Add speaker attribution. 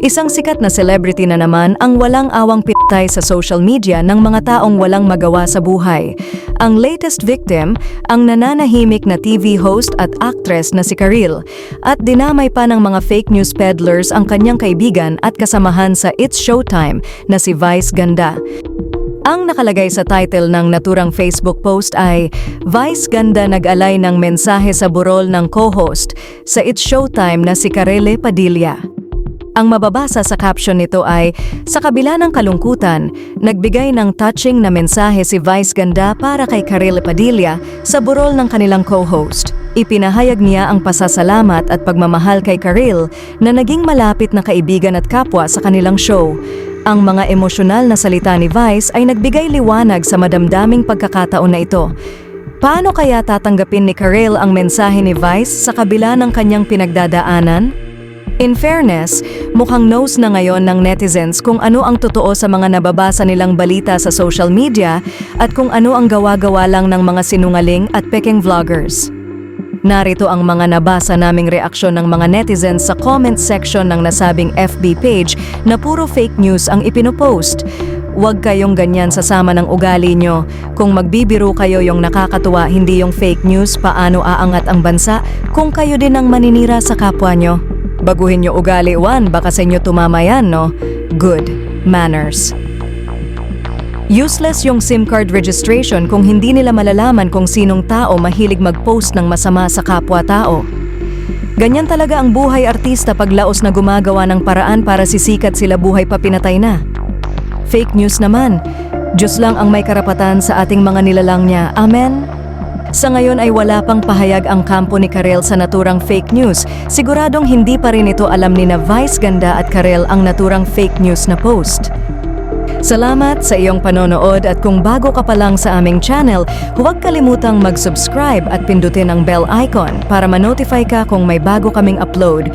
Speaker 1: Isang sikat na celebrity na naman ang walang awang pitay sa social media ng mga taong walang magawa sa buhay. Ang latest victim, ang nananahimik na TV host at actress na si Karil. At dinamay pa ng mga fake news peddlers ang kanyang kaibigan at kasamahan sa It's Showtime na si Vice Ganda. Ang nakalagay sa title ng naturang Facebook post ay Vice Ganda nag-alay ng mensahe sa burol ng co-host sa It's Showtime na si Karele Padilla. Ang mababasa sa caption nito ay, sa kabila ng kalungkutan, nagbigay ng touching na mensahe si Vice Ganda para kay Karel Padilla sa burol ng kanilang co-host. Ipinahayag niya ang pasasalamat at pagmamahal kay Karel na naging malapit na kaibigan at kapwa sa kanilang show. Ang mga emosyonal na salita ni Vice ay nagbigay liwanag sa madamdaming pagkakataon na ito. Paano kaya tatanggapin ni Karel ang mensahe ni Vice sa kabila ng kanyang pinagdadaanan? In fairness, mukhang knows na ngayon ng netizens kung ano ang totoo sa mga nababasa nilang balita sa social media at kung ano ang gawa-gawa lang ng mga sinungaling at peking vloggers. Narito ang mga nabasa naming reaksyon ng mga netizens sa comment section ng nasabing FB page na puro fake news ang ipinopost. Huwag kayong ganyan sa sama ng ugali nyo. Kung magbibiro kayo yung nakakatuwa, hindi yung fake news, paano aangat ang bansa kung kayo din ang maninira sa kapwa nyo. Baguhin nyo ugali, Juan, baka sa inyo tumama yan, no? Good. Manners. Useless yung SIM card registration kung hindi nila malalaman kung sinong tao mahilig mag-post ng masama sa kapwa-tao. Ganyan talaga ang buhay artista pag laos na gumagawa ng paraan para sisikat sila buhay pa pinatay na. Fake news naman. Diyos lang ang may karapatan sa ating mga nilalang niya. Amen? Sa ngayon ay wala pang pahayag ang kampo ni Karel sa naturang fake news. Siguradong hindi pa rin ito alam ni na Vice Ganda at Karel ang naturang fake news na post. Salamat sa iyong panonood at kung bago ka pa lang sa aming channel, huwag kalimutang mag-subscribe at pindutin ang bell icon para ma-notify ka kung may bago kaming upload.